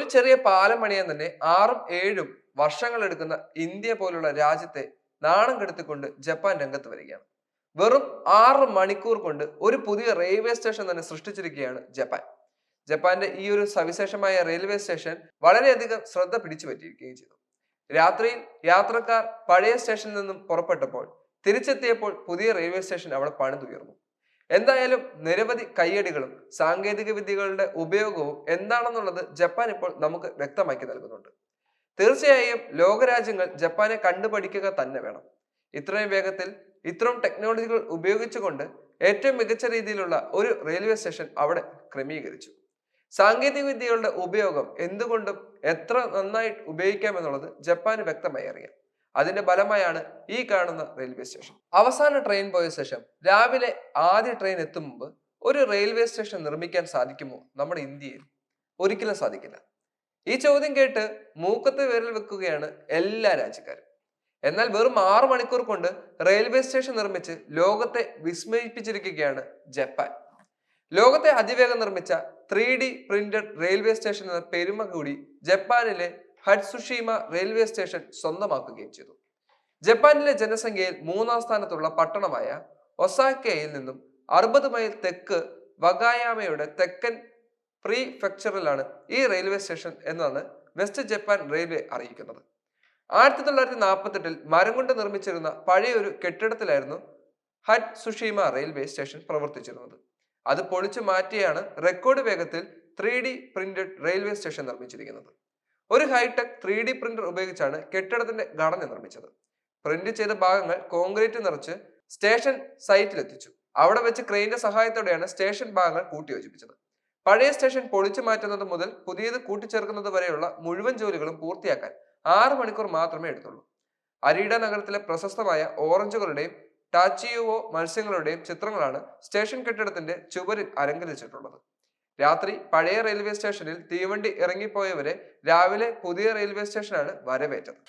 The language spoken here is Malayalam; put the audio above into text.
ഒരു ചെറിയ പാലം പണിയാൻ തന്നെ ആറും ഏഴും വർഷങ്ങൾ എടുക്കുന്ന ഇന്ത്യ പോലുള്ള രാജ്യത്തെ നാണം കെടുത്തിക്കൊണ്ട് ജപ്പാൻ രംഗത്ത് വരികയാണ്. വെറും ആറ് മണിക്കൂർ കൊണ്ട് ഒരു പുതിയ റെയിൽവേ സ്റ്റേഷൻ തന്നെ സൃഷ്ടിച്ചിരിക്കുകയാണ് ജപ്പാൻ. ജപ്പാന്റെ ഈ ഒരു സവിശേഷമായ റെയിൽവേ സ്റ്റേഷൻ വളരെയധികം ശ്രദ്ധ പിടിച്ചു പറ്റിയിരിക്കുകയും ചെയ്തു. രാത്രിയിൽ യാത്രക്കാർ പഴയ സ്റ്റേഷനിൽ നിന്നും പുറപ്പെട്ടപ്പോൾ തിരിച്ചെത്തിയപ്പോൾ പുതിയ റെയിൽവേ സ്റ്റേഷൻ അവിടെ പണിതുയർന്നു. എന്തായാലും നിരവധി കയ്യടികളും സാങ്കേതിക വിദ്യകളുടെ ഉപയോഗവും എന്താണെന്നുള്ളത് ജപ്പാൻ ഇപ്പോൾ നമുക്ക് വ്യക്തമാക്കി നൽകുന്നുണ്ട്. തീർച്ചയായും ലോകരാജ്യങ്ങൾ ജപ്പാനെ കണ്ടുപഠിക്കുക തന്നെ വേണം. ഇത്രയും വേഗത്തിൽ ഇത്രയും ടെക്നോളജികൾ ഉപയോഗിച്ചുകൊണ്ട് ഏറ്റവും മികച്ച രീതിയിലുള്ള ഒരു റെയിൽവേ സ്റ്റേഷൻ അവിടെ ക്രമീകരിച്ചു. സാങ്കേതിക വിദ്യകളുടെ ഉപയോഗം എന്തുകൊണ്ടും എത്ര നന്നായി ഉപയോഗിക്കാം എന്നുള്ളത് ജപ്പാന് വ്യക്തമായി അറിയാം. അതിന്റെ ഫലമായാണ് ഈ കാണുന്ന റെയിൽവേ സ്റ്റേഷൻ അവസാന ട്രെയിൻ പോയ ശേഷം രാവിലെ ആദ്യ ട്രെയിൻ എത്തും മുമ്പ് ഒരു റെയിൽവേ സ്റ്റേഷൻ നിർമ്മിക്കാൻ സാധിക്കുമോ നമ്മുടെ ഇന്ത്യയിൽ? ഒരിക്കലും സാധിക്കില്ല. ഈ ചോദ്യം കേട്ട് മൂക്കത്ത് വിരൽ വെക്കുകയാണ് എല്ലാ രാജ്യക്കാരും. എന്നാൽ വെറും ആറു മണിക്കൂർ കൊണ്ട് റെയിൽവേ സ്റ്റേഷൻ നിർമ്മിച്ച് ലോകത്തെ വിസ്മയിപ്പിച്ചിരിക്കുകയാണ് ജപ്പാൻ. ലോകത്തെ അതിവേഗം നിർമ്മിച്ച three D printed railway station എന്ന പെരുമ കൂടി ജപ്പാനിലെ ഹഡ്സുഷീമ റെയിൽവേ സ്റ്റേഷൻ സ്വന്തമാക്കുകയും ചെയ്തു. ജപ്പാനിലെ ജനസംഖ്യയിൽ മൂന്നാം സ്ഥാനത്തുള്ള പട്ടണമായ ഒസാക്കയിൽ നിന്നും അറുപത് മൈൽ തെക്ക് വഗായാമയുടെ തെക്കൻ പ്രീഫെക്ചറിലാണ് ഈ റെയിൽവേ സ്റ്റേഷൻ എന്നാണ് വെസ്റ്റ് ജപ്പാൻ റെയിൽവേ അറിയിക്കുന്നത്. ആയിരത്തി തൊള്ളായിരത്തി നാൽപ്പത്തെട്ടിൽ മരം കൊണ്ട് നിർമ്മിച്ചിരുന്ന പഴയ ഒരു കെട്ടിടത്തിലായിരുന്നു ഹഡ് സുഷീമ റെയിൽവേ സ്റ്റേഷൻ പ്രവർത്തിച്ചിരുന്നത്. അത് പൊളിച്ചു മാറ്റിയാണ് റെക്കോർഡ് വേഗത്തിൽ three D printed railway station നിർമ്മിച്ചിരിക്കുന്നത്. ഒരു ഹൈടെക് ത്രീ ഡി പ്രിന്റർ ഉപയോഗിച്ചാണ് കെട്ടിടത്തിന്റെ ഘടന നിർമ്മിച്ചത്. പ്രിന്റ് ചെയ്ത ഭാഗങ്ങൾ കോൺക്രീറ്റ് നിറച്ച് സ്റ്റേഷൻ സൈറ്റിലെത്തിച്ചു. അവിടെ വെച്ച് ക്രെയിന്റെ സഹായത്തോടെയാണ് സ്റ്റേഷൻ ഭാഗങ്ങൾ കൂട്ടിയോജിപ്പിച്ചത്. പഴയ സ്റ്റേഷൻ പൊളിച്ചു മാറ്റുന്നത് മുതൽ പുതിയത് കൂട്ടിച്ചേർക്കുന്നത് വരെയുള്ള മുഴുവൻ ജോലികളും പൂർത്തിയാക്കാൻ ആറ് മണിക്കൂർ മാത്രമേ എടുത്തുള്ളൂ. അരീഡ നഗരത്തിലെ പ്രശസ്തമായ ഓറഞ്ചുകളുടെയും ടാച്ചിയുവോ മത്സ്യങ്ങളുടെയും ചിത്രങ്ങളാണ് സ്റ്റേഷൻ കെട്ടിടത്തിന്റെ ചുവരിൽ അലങ്കരിച്ചിട്ടുള്ളത്. രാത്രി പഴയ റെയിൽവേ സ്റ്റേഷനിൽ തീവണ്ടി ഇറങ്ങിപ്പോയവരെ രാവിലെ പുതിയ റെയിൽവേ സ്റ്റേഷനാണ് വരവേറ്റത്.